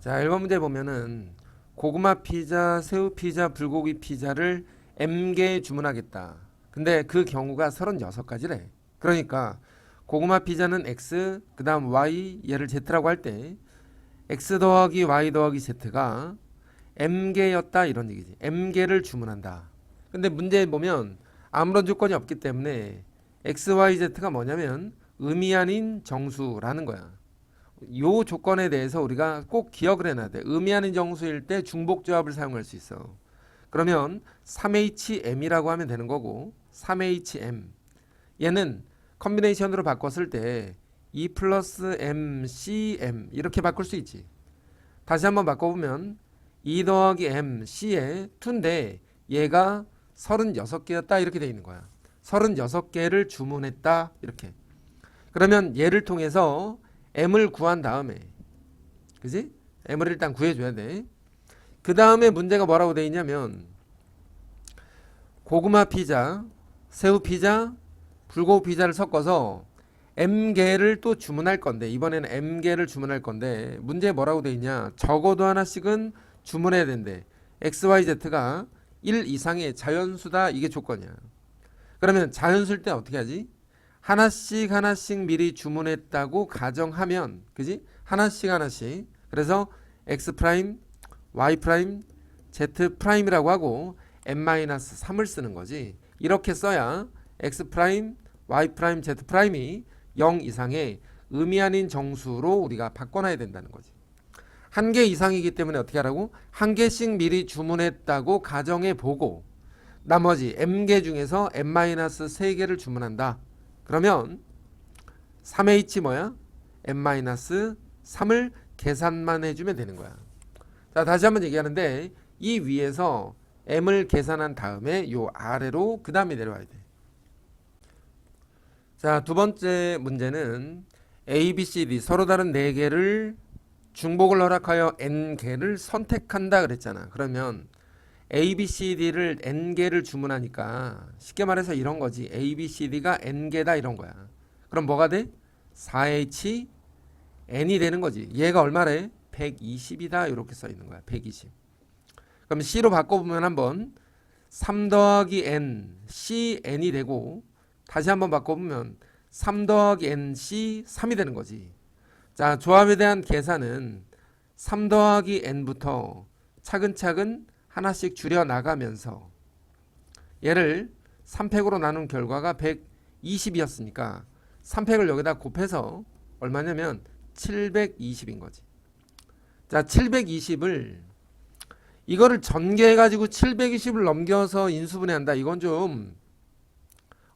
자, 1번 문제 보면은 고구마 피자, 새우 피자, 불고기 피자를 M개 주문하겠다. 근데 그 경우가 36가지래. 그러니까 고구마 피자는 X, 그 다음 Y, 얘를 Z라고 할 때 X 더하기 Y 더하기 Z가 M개였다 이런 얘기지. M개를 주문한다. 근데 문제 보면 아무런 조건이 없기 때문에 X, Y, Z가 뭐냐면 의미 아닌 정수라는 거야. 요 조건에 대해서 우리가 꼭 기억을 해놔야 돼. 의미 아닌 정수일 때 중복 조합을 사용할 수 있어. 그러면 3HM이라고 하면 되는 거고 3HM 얘는 컨비네이션으로 바꿨을 때2 플러스 M, CM 이렇게 바꿀 수 있지. 다시 한번 바꿔보면 2 더하기 M, C에 2인데 얘가 36개였다 이렇게 돼 있는 거야. 36개를 주문했다 이렇게. 그러면 얘를 통해서 m을 구한 다음에 그지? m을 일단 구해줘야 돼. 그 다음에 문제가 뭐라고 돼 있냐면 고구마 피자, 새우 피자, 불고기 피자를 섞어서 m 개를 또 주문할 건데 이번에는 m 개를 주문할 건데 문제 뭐라고 돼 있냐? 적어도 하나씩은 주문해야 된대. x, y, z가 1 이상의 자연수다 이게 조건이야. 그러면 자연수일 때 어떻게 하지? 하나씩 하나씩 미리 주문했다고 가정하면 그지? 하나씩 하나씩 그래서 x 프라임, y 프라임, z 프라임이라고 하고 n-3을 쓰는 거지 이렇게 써야 x 프라임, y 프라임, z 프라임이 0 이상의 의미 아닌 정수로 우리가 바꿔놔야 된다는 거지 한 개 이상이기 때문에 어떻게 하라고? 한 개씩 미리 주문했다고 가정해 보고 나머지 m개 중에서 n-3개를 주문한다 그러면 3h 뭐야? n-3을 계산만 해주면 되는 거야. 자 다시 한번 얘기하는데 이 위에서 m을 계산한 다음에 요 아래로 그 다음에 내려와야 돼. 자 두 번째 문제는 A, B, C, D 서로 다른 네 개를 중복을 허락하여 n 개를 선택한다 그랬잖아. 그러면 A, B, C, D를 n 개를 주문하니까 쉽게 말해서 이런 거지. A, B, C, D가 n 개다 이런 거야. 그럼 뭐가 돼? 4H n이 되는 거지. 얘가 얼마래? 120이다 이렇게 써 있는 거야. 120. 그럼 C로 바꿔보면 한번 3 더하기 n C n이 되고 다시 한번 바꿔보면 3 더하기 n C 3이 되는 거지. 자 조합에 대한 계산은 3 더하기 n부터 차근차근 하나씩 줄여 나가면서 얘를 3팩으로 나눈 결과가 120이었으니까 3팩을 여기다 곱해서 얼마냐면 720인 거지. 자, 720을 이거를 전개해 가지고 720을 넘겨서 인수분해한다. 이건 좀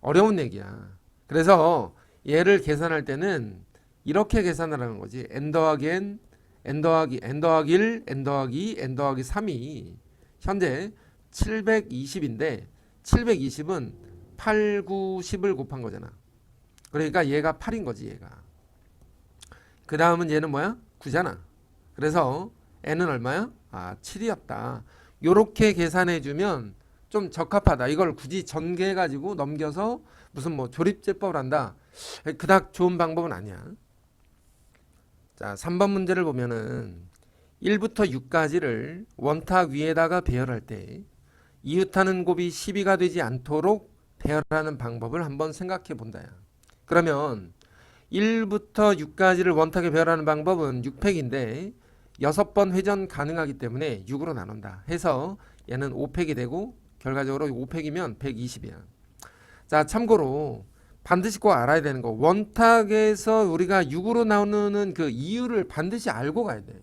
어려운 얘기야. 그래서 얘를 계산할 때는 이렇게 계산을 하는 거지. n 더하기 n, n 더하기 n 더하기 1, n 더하기 2, n 더하기 3이 현재 720인데 720은 8, 9, 10을 곱한 거잖아. 그러니까 얘가 8인 거지 얘가. 그 다음은 얘는 뭐야? 9잖아. 그래서 n은 얼마야? 아 7이었다. 요렇게 계산해 주면 좀 적합하다. 이걸 굳이 전개해 가지고 넘겨서 무슨 뭐 조립제법을 한다. 그닥 좋은 방법은 아니야. 자, 3번 문제를 보면은 1부터 6까지를 원탁 위에다가 배열할 때 이웃하는 곱이 12가 되지 않도록 배열하는 방법을 한번 생각해 본다야. 그러면 1부터 6까지를 원탁에 배열하는 방법은 6팩인데 6번 회전 가능하기 때문에 6으로 나눈다. 해서 얘는 5팩이 되고 결과적으로 5팩이면 120이야. 자, 참고로 반드시 꼭 알아야 되는 거. 원탁에서 우리가 6으로 나누는 그 이유를 반드시 알고 가야 돼.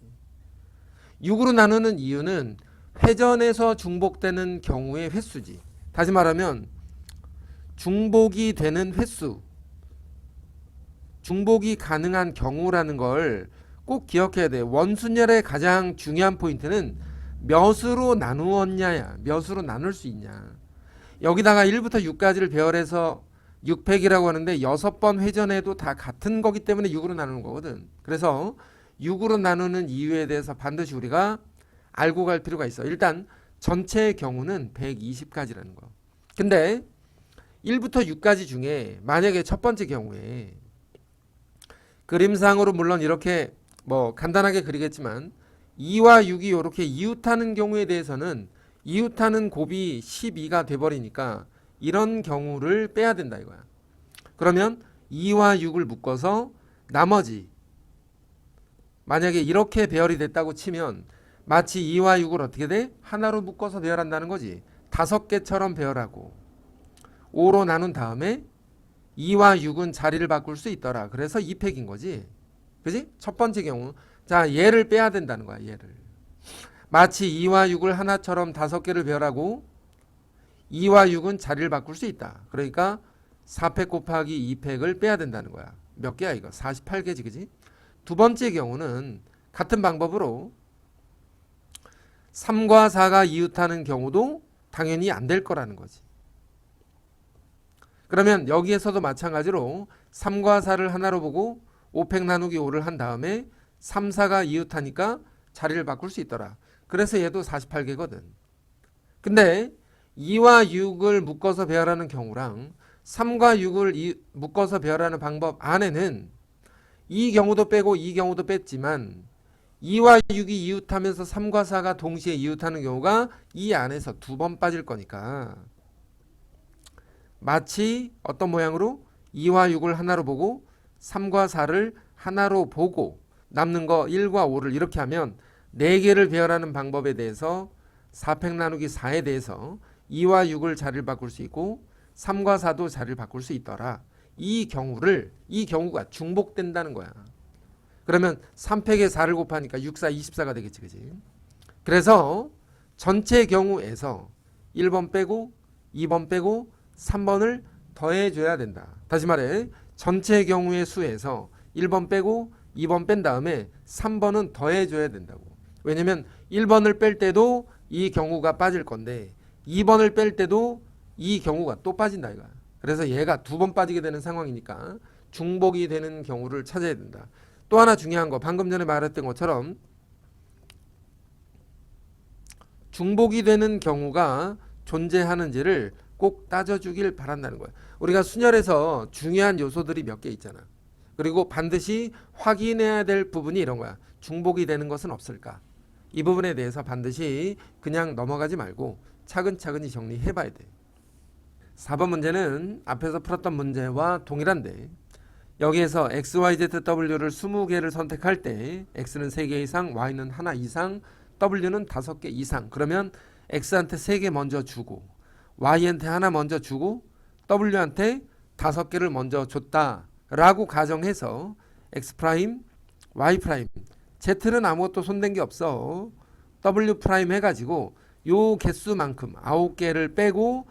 6으로 나누는 이유는 회전에서 중복되는 경우의 횟수지. 다시 말하면 중복이 되는 횟수, 중복이 가능한 경우라는 걸 꼭 기억해야 돼. 원순열의 가장 중요한 포인트는 몇으로 나누었냐야. 몇으로 나눌 수 있냐. 여기다가 1부터 6까지를 배열해서 6팩이라고 하는데 6번 회전해도 다 같은 거기 때문에 6으로 나누는 거거든. 그래서 6으로 나누는 이유에 대해서 반드시 우리가 알고 갈 필요가 있어. 일단 전체의 경우는 120까지라는 거. 근데 1부터 6까지 중에 만약에 첫 번째 경우에 그림상으로 물론 이렇게 뭐 간단하게 그리겠지만 2와 6이 이렇게 이웃하는 경우에 대해서는 이웃하는 곱이 12가 돼버리니까 이런 경우를 빼야 된다 이거야. 그러면 2와 6을 묶어서 나머지 만약에 이렇게 배열이 됐다고 치면 마치 2와 6을 어떻게 돼? 하나로 묶어서 배열한다는 거지. 다섯 개처럼 배열하고 5로 나눈 다음에 2와 6은 자리를 바꿀 수 있더라. 그래서 2팩인 거지. 그지? 첫 번째 경우. 자, 얘를 빼야 된다는 거야, 얘를. 마치 2와 6을 하나처럼 다섯 개를 배열하고 2와 6은 자리를 바꿀 수 있다. 그러니까 4팩 곱하기 2팩을 빼야 된다는 거야. 몇 개야 이거? 48개지, 그지? 두 번째 경우는 같은 방법으로 3과 4가 이웃하는 경우도 당연히 안 될 거라는 거지. 그러면 여기에서도 마찬가지로 3과 4를 하나로 보고 5팩 나누기 5를 한 다음에 3, 4가 이웃하니까 자리를 바꿀 수 있더라. 그래서 얘도 48개거든. 근데 2와 6을 묶어서 배열하는 경우랑 3과 6을 이- 묶어서 배열하는 방법 안에는 이 경우도 빼고 이 경우도 뺐지만 2와 6이 이웃하면서 3과 4가 동시에 이웃하는 경우가 이 안에서 두 번 빠질 거니까 마치 어떤 모양으로 2와 6을 하나로 보고 3과 4를 하나로 보고 남는 거 1과 5를 이렇게 하면 4개를 배열하는 방법에 대해서 4팩 나누기 4에 대해서 2와 6을 자리를 바꿀 수 있고 3과 4도 자리를 바꿀 수 있더라. 이 경우를 이 경우가 중복된다는 거야. 그러면 3팩에 4를 곱하니까 6, 4, 24가 되겠지. 그지? 그래서 전체 경우에서 1번 빼고 2번 빼고 3번을 더해 줘야 된다. 다시 말해 전체 경우의 수에서 1번 빼고 2번 뺀 다음에 3번은 더해 줘야 된다고. 왜냐면 1번을 뺄 때도 이 경우가 빠질 건데 2번을 뺄 때도 이 경우가 또 빠진다 이거야. 그래서 얘가 두 번 빠지게 되는 상황이니까 중복이 되는 경우를 찾아야 된다. 또 하나 중요한 거 방금 전에 말했던 것처럼 중복이 되는 경우가 존재하는지를 꼭 따져주길 바란다는 거예요. 우리가 순열에서 중요한 요소들이 몇 개 있잖아. 그리고 반드시 확인해야 될 부분이 이런 거야. 중복이 되는 것은 없을까? 이 부분에 대해서 반드시 그냥 넘어가지 말고 차근차근히 정리해 봐야 돼. 4번 문제는 앞에서 풀었던 문제와 동일한데 여기에서 x, y, z, w를 20개를 선택할 때 x는 3개 이상, y는 하나 이상, w는 5개 이상. 그러면 x한테 3개 먼저 주고 y한테 하나 먼저 주고 w한테 5개를 먼저 줬다 라고 가정해서 x 프라임, y 프라임, z는 아무것도 손댄 게 없어. w 프라임 해가지고 요 개수만큼 9개를 빼고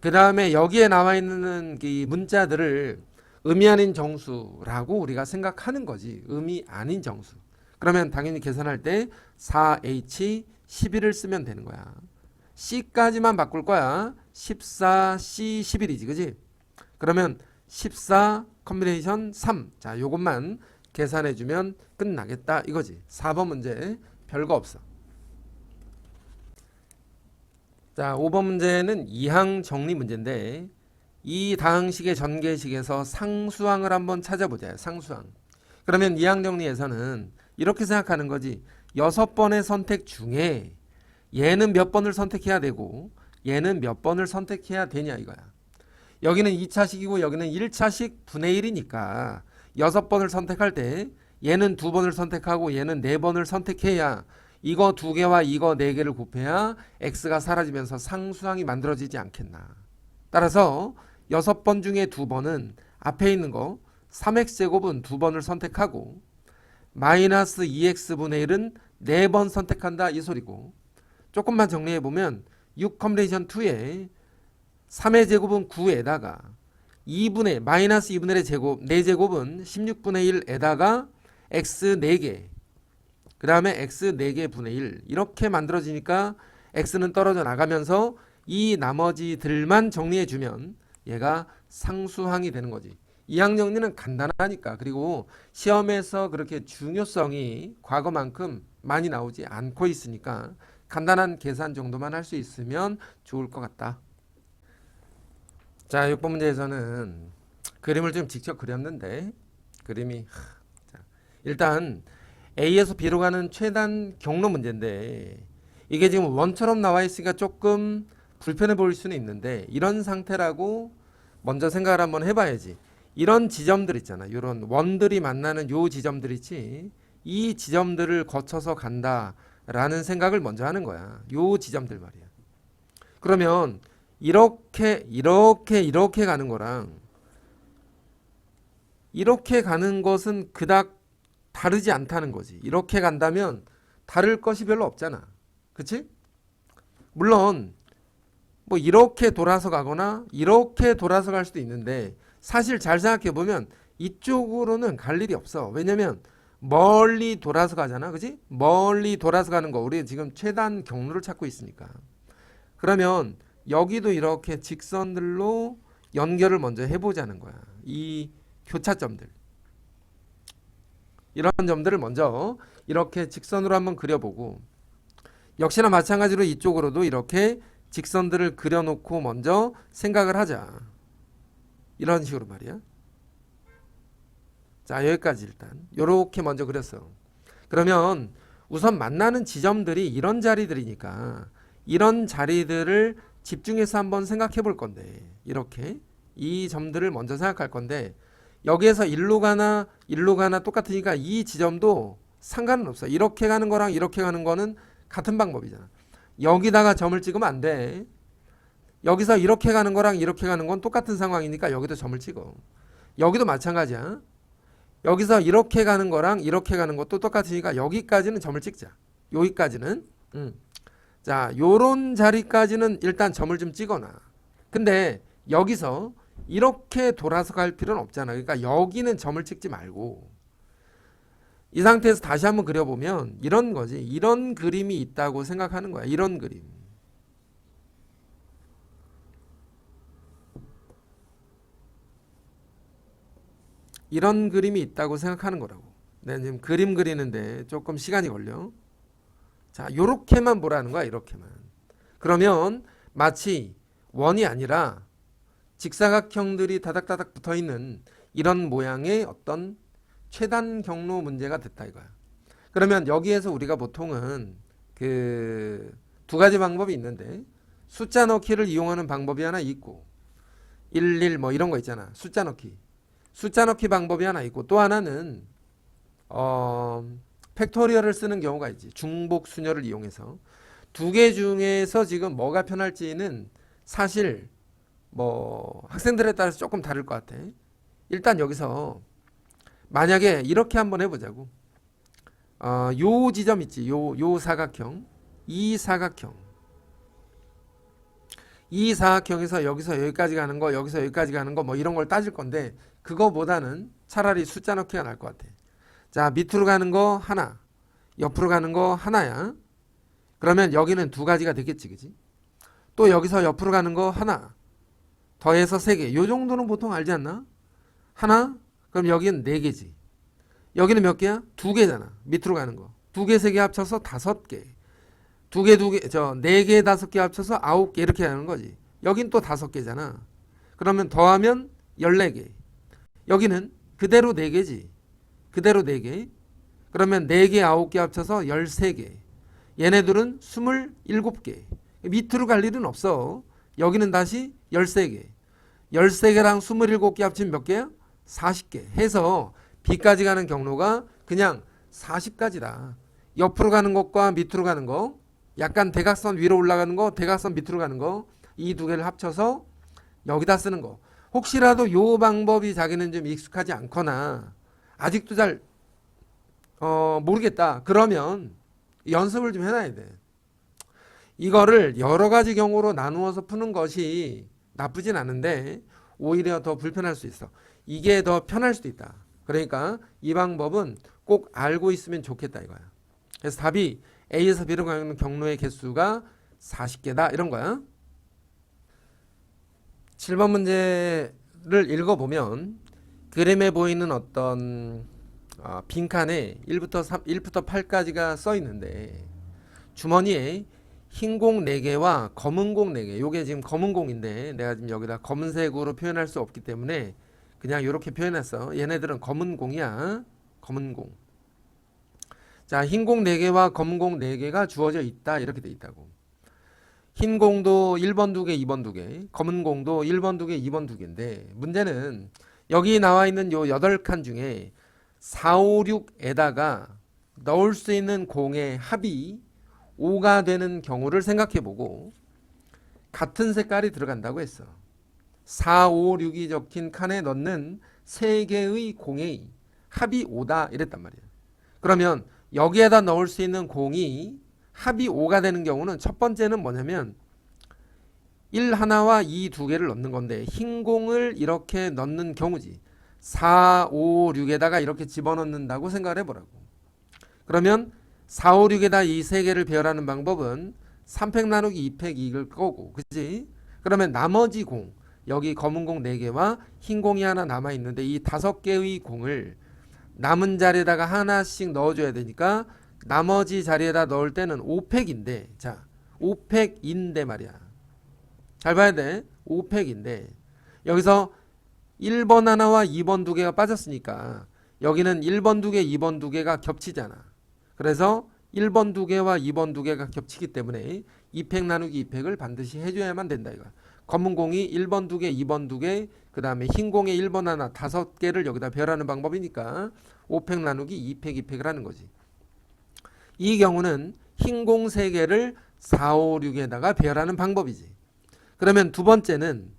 그 다음에 여기에 나와 있는 이 문자들을 의미 아닌 정수라고 우리가 생각하는 거지. 의미 아닌 정수. 그러면 당연히 계산할 때 4H 11을 쓰면 되는 거야. C까지만 바꿀 거야. 14, C 11이지. 그지? 그러면 14 컨비네이션 3. 자, 요것만 계산해 주면 끝나겠다 이거지. 4번 문제 별거 없어. 자, 5번 문제는 이항 정리 문제인데 이 다항식의 전개식에서 상수항을 한번 찾아보자. 상수항. 그러면 이항 정리에서는 이렇게 생각하는 거지. 여섯 번의 선택 중에 얘는 몇 번을 선택해야 되고 얘는 몇 번을 선택해야 되냐 이거야. 여기는 2차식이고 여기는 1차식 분의 1이니까 여섯 번을 선택할 때 얘는 두 번을 선택하고 얘는 네 번을 선택해야 이거 두 개와 이거 네 개를 곱해야 x가 사라지면서 상수항이 만들어지지 않겠나. 따라서 여섯 번 중에 두 번은 앞에 있는 거 3x 제곱은 두 번을 선택하고 마이너스 2x분의 1은 네 번 선택한다 이 소리고 조금만 정리해 보면 6 컴레이션 2에 3의 제곱은 9에다가 2분의 마이너스 2분의 1의 제곱 4제곱은 16분의 1에다가 x 4개 그 다음에 x 4개 분의 1 이렇게 만들어지니까 x는 떨어져 나가면서 이 나머지들만 정리해 주면 얘가 상수항이 되는 거지. 이항 정리는 간단하니까 그리고 시험에서 그렇게 중요성이 과거만큼 많이 나오지 않고 있으니까 간단한 계산 정도만 할 수 있으면 좋을 것 같다. 자, 6번 문제에서는 그림을 좀 직접 그렸는데 그림이 일단 A에서 B로 가는 최단 경로 문제인데 이게 지금 원처럼 나와 있으니까 조금 불편해 보일 수는 있는데 이런 상태라고 먼저 생각을 한번 해봐야지. 이런 지점들 있잖아. 이런 원들이 만나는 요 지점들 있지. 이 지점들을 거쳐서 간다라는 생각을 먼저 하는 거야. 요 지점들 말이야. 그러면 이렇게 이렇게 이렇게 가는 거랑 이렇게 가는 것은 그닥 다르지 않다는 거지. 이렇게 간다면 다를 것이 별로 없잖아. 그치? 물론 뭐 이렇게 돌아서 가거나 이렇게 돌아서 갈 수도 있는데 사실 잘 생각해 보면 이쪽으로는 갈 일이 없어. 왜냐면 멀리 돌아서 가잖아. 그지? 멀리 돌아서 가는 거. 우리 지금 최단 경로를 찾고 있으니까. 그러면 여기도 이렇게 직선들로 연결을 먼저 해보자는 거야. 이 교차점들. 이런 점들을 먼저 이렇게 직선으로 한번 그려보고 역시나 마찬가지로 이쪽으로도 이렇게 직선들을 그려놓고 먼저 생각을 하자. 이런 식으로 말이야. 자, 여기까지 일단. 요렇게 먼저 그렸어. 그러면 우선 만나는 지점들이 이런 자리들이니까 이런 자리들을 집중해서 한번 생각해 볼 건데 이렇게 이 점들을 먼저 생각할 건데 여기에서 일로 가나 일로 가나 똑같으니까 이 지점도 상관은 없어. 이렇게 가는 거랑 이렇게 가는 거는 같은 방법이잖아. 여기다가 점을 찍으면 안 돼. 여기서 이렇게 가는 거랑 이렇게 가는 건 똑같은 상황이니까 여기도 점을 찍어. 여기도 마찬가지야. 여기서 이렇게 가는 거랑 이렇게 가는 것도 똑같으니까 여기까지는 점을 찍자. 여기까지는. 음. 자, 요런 자리까지는 일단 점을 좀 찍어놔. 근데 여기서 이렇게 돌아서 갈 필요는 없잖아. 그러니까 여기는 점을 찍지 말고 이 상태에서 다시 한번 그려보면 이런 거지. 이런 그림이 있다고 생각하는 거야. 이런 그림. 이런 그림이 있다고 생각하는 거라고. 내가 지금 그림 그리는데 조금 시간이 걸려. 자, 요렇게만 보라는 거야. 이렇게만. 그러면 마치 원이 아니라 직사각형들이 다닥다닥 붙어 있는 이런 모양의 어떤 최단 경로 문제가 됐다 이거야. 그러면 여기에서 우리가 보통은 그 두 가지 방법이 있는데 숫자 넣기를 이용하는 방법이 하나 있고 11 뭐 이런 거 있잖아. 숫자 넣기. 숫자 넣기 방법이 하나 있고 또 하나는 어 팩토리얼을 쓰는 경우가 있지. 중복 순열을 이용해서 두 개 중에서 지금 뭐가 편할지는 사실 뭐 학생들에 따라서 조금 다를 것 같아. 일단 여기서 만약에 이렇게 한번 해보자고. 어, 요 지점 있지. 요, 요 사각형. 이 사각형. 이 사각형에서 여기서 여기까지 가는 거, 여기서 여기까지 가는 거, 뭐 이런 걸 따질 건데, 그거보다는 차라리 숫자 넣기가 나을 것 같아. 자, 밑으로 가는 거 하나, 옆으로 가는 거 하나야. 그러면 여기는 두 가지가 되겠지, 그지? 또 여기서 옆으로 가는 거 하나, 더해서 세 개. 요 정도는 보통 알지 않나? 하나, 그럼 여기는 네 개지. 여기는 몇 개야? 두 개잖아. 밑으로 가는 거. 두 개, 세개 합쳐서 다섯 개. 두 개, 두 개, 저, 네 개, 다섯 개 합쳐서 아홉 개 이렇게 하는 거지. 여긴 또 다섯 개잖아. 그러면 더하면 열네 개. 여기는 그대로 네 개지. 그대로 네 개. 그러면 네 개, 아홉 개 합쳐서 열세 개. 얘네들은 스물일곱 개. 밑으로 갈 일은 없어. 여기는 다시 열세 개. 열세 개랑 스물일곱 개 합치면 몇 개야? 40개 해서 B까지 가는 경로가 그냥 40까지다. 옆으로 가는 것과 밑으로 가는 거, 약간 대각선 위로 올라가는 거, 대각선 밑으로 가는 거, 이 두 개를 합쳐서 여기다 쓰는 거. 혹시라도 요 방법이 자기는 좀 익숙하지 않거나 아직도 잘 어, 모르겠다. 그러면 연습을 좀 해놔야 돼. 이거를 여러 가지 경우로 나누어서 푸는 것이 나쁘진 않은데 오히려 더 불편할 수 있어. 이게 더 편할 수도 있다. 그러니까 이 방법은 꼭 알고 있으면 좋겠다 이거야. 그래서 답이 A에서 B로 가는 경로의 개수가 40개다 이런 거야. 7번 문제를 읽어보면 그림에 보이는 어떤 어, 빈칸에 1부터 3, 1부터 8까지가 써 있는데 주머니에 흰 공 4개와 검은 공 4개. 요게 지금 검은 공인데 내가 지금 여기다 검은색으로 표현할 수 없기 때문에 그냥 이렇게 표현했어. 얘네들은 검은 공이야. 검은 공. 자, 흰 공 4개와 검은 공 4개가 주어져 있다. 이렇게 돼 있다고. 흰 공도 1번 2개, 2번 2개, 검은 공도 1번 2개, 2번 2개인데 문제는 여기 나와 있는 요 8칸 중에 4, 5, 6에다가 넣을 수 있는 공의 합이 5가 되는 경우를 생각해 보고 같은 색깔이 들어간다고 했어. 4, 5, 6이 적힌 칸에 넣는 세 개의 공의 합이 5다 이랬단 말이야. 그러면 여기에다 넣을 수 있는 공이 합이 5가 되는 경우는 첫 번째는 뭐냐면 1 하나와 2 두 개를 넣는 건데 흰 공을 이렇게 넣는 경우지. 4, 5, 6에다가 이렇게 집어넣는다고 생각을 해보라고. 그러면 4, 5, 6에다 이 세 개를 배열하는 방법은 3팩 나누기 2팩 이걸 거고 그지? 그러면 나머지 공 여기 검은 공 4개와 흰 공이 하나 남아 있는데 이 다섯 개의 공을 남은 자리에다가 하나씩 넣어줘야 되니까 나머지 자리에다 넣을 때는 5팩인데 자 5팩인데 말이야. 잘 봐야 돼. 5팩인데. 여기서 1번 하나와 2번 두 개가 빠졌으니까 여기는 1번 두 개, 2번 두 개가 겹치잖아 그래서 1번 두 개와 2번 두 개가 겹치기 때문에 2팩 나누기 2팩을 반드시 해줘야만 된다 이거 검은 공이 1번 두 개, 2번 두 개, 그 다음에 흰 공에 1번 하나, 다섯 개를 여기다 배열하는 방법이니까 5팩 나누기 2팩, 2팩을 하는 거지. 이 경우는 흰 공 3개를 4, 5, 6에다가 배열하는 방법이지. 그러면 두 번째는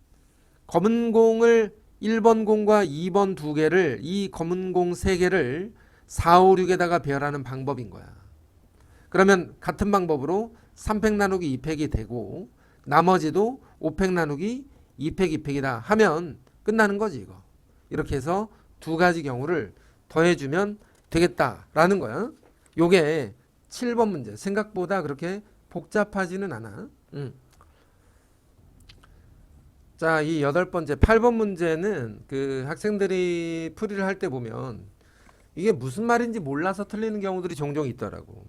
검은 공을 1번 공과 2번 두 개를 이 검은 공 3개를 4, 5, 6에다가 배열하는 방법인 거야. 그러면 같은 방법으로 3팩 나누기 2팩이 되고 나머지도 5팩 나누기 2팩 2팩이다 하면 끝나는 거지 이거. 이렇게 해서 두 가지 경우를 더해주면 되겠다라는 거야. 요게 7번 문제 생각보다 그렇게 복잡하지는 않아. 음. 자, 이 여덟 번째 8번 문제는 그 학생들이 풀이를 할 때 보면 이게 무슨 말인지 몰라서 틀리는 경우들이 종종 있더라고.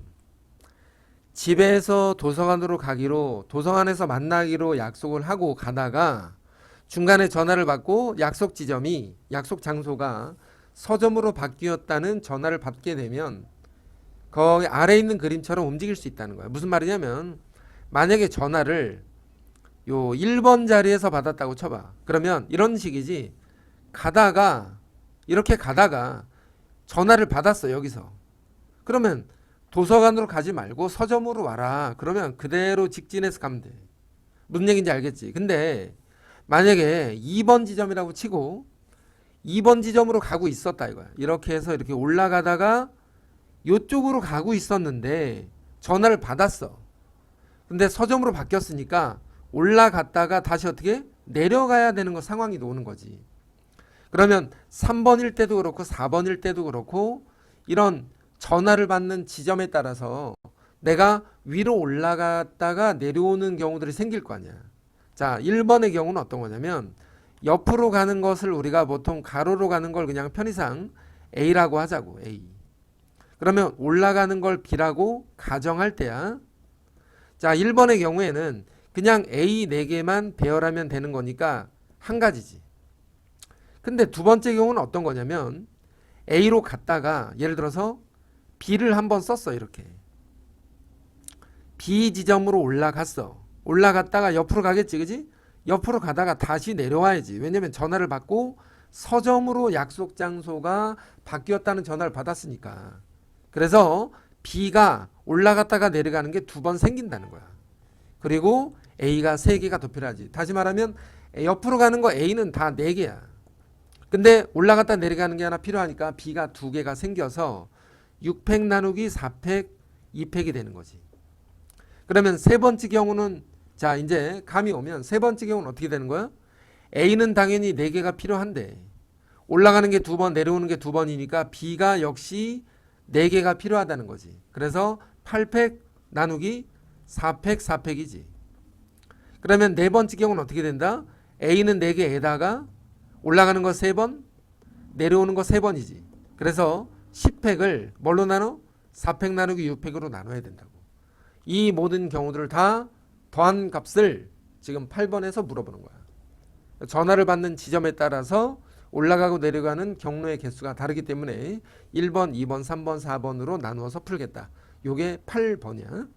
집에서 도서관으로 가기로 도서관에서 만나기로 약속을 하고 가다가 중간에 전화를 받고 약속 지점이 약속 장소가 서점으로 바뀌었다는 전화를 받게 되면 거기 아래 있는 그림처럼 움직일 수 있다는 거야. 무슨 말이냐면 만약에 전화를 요 1번 자리에서 받았다고 쳐봐. 그러면 이런 식이지. 가다가 이렇게 가다가 전화를 받았어 여기서. 그러면 도서관으로 가지 말고 서점으로 와라. 그러면 그대로 직진해서 가면 돼. 무슨 얘기인지 알겠지? 근데 만약에 2번 지점이라고 치고 2번 지점으로 가고 있었다 이거야. 이렇게 해서 이렇게 올라가다가 요쪽으로 가고 있었는데 전화를 받았어. 근데 서점으로 바뀌었으니까 올라갔다가 다시 어떻게 내려가야 되는 거 상황이 오는 거지. 그러면 3번일 때도 그렇고 4번일 때도 그렇고 이런 전화를 받는 지점에 따라서 내가 위로 올라갔다가 내려오는 경우들이 생길 거 아니야. 자, 1번의 경우는 어떤 거냐면 옆으로 가는 것을 우리가 보통 가로로 가는 걸 그냥 편의상 A라고 하자고. A. 그러면 올라가는 걸 B라고 가정할 때야. 자, 1번의 경우에는 그냥 A 4개만 배열하면 되는 거니까 한 가지지. 근데 두 번째 경우는 어떤 거냐면 A로 갔다가 예를 들어서 B를 한번 썼어 이렇게. B 지점으로 올라갔어. 올라갔다가 옆으로 가겠지 그지? 옆으로 가다가 다시 내려와야지. 왜냐면 전화를 받고 서점으로 약속 장소가 바뀌었다는 전화를 받았으니까. 그래서 B가 올라갔다가 내려가는 게 두 번 생긴다는 거야. 그리고 A가 세 개가 더 필요하지. 다시 말하면 옆으로 가는 거 A는 다 네 개야 근데 올라갔다 내려가는 게 하나 필요하니까 B가 두 개가 생겨서 6팩 나누기 4팩 2팩이 되는 거지. 그러면 세 번째 경우는 자 이제 감이 오면 세 번째 경우는 어떻게 되는 거야? A는 당연히 4개가 필요한데 올라가는 게 두 번 내려오는 게 두 번이니까 B가 역시 4개가 필요하다는 거지. 그래서 8팩 나누기 4팩 4팩이지. 그러면 네 번째 경우는 어떻게 된다? A는 4개에다가 올라가는 거 3번 내려오는 거 3번이지. 그래서 10팩을 뭘로 나눠? 4팩 나누기 6팩으로 나눠야 된다고. 이 모든 경우들을 다 더한 값을 지금 8번에서 물어보는 거야. 전화를 받는 지점에 따라서 올라가고 내려가는 경로의 개수가 다르기 때문에 1번, 2번, 3번, 4번으로 나누어서 풀겠다. 요게 8번이야.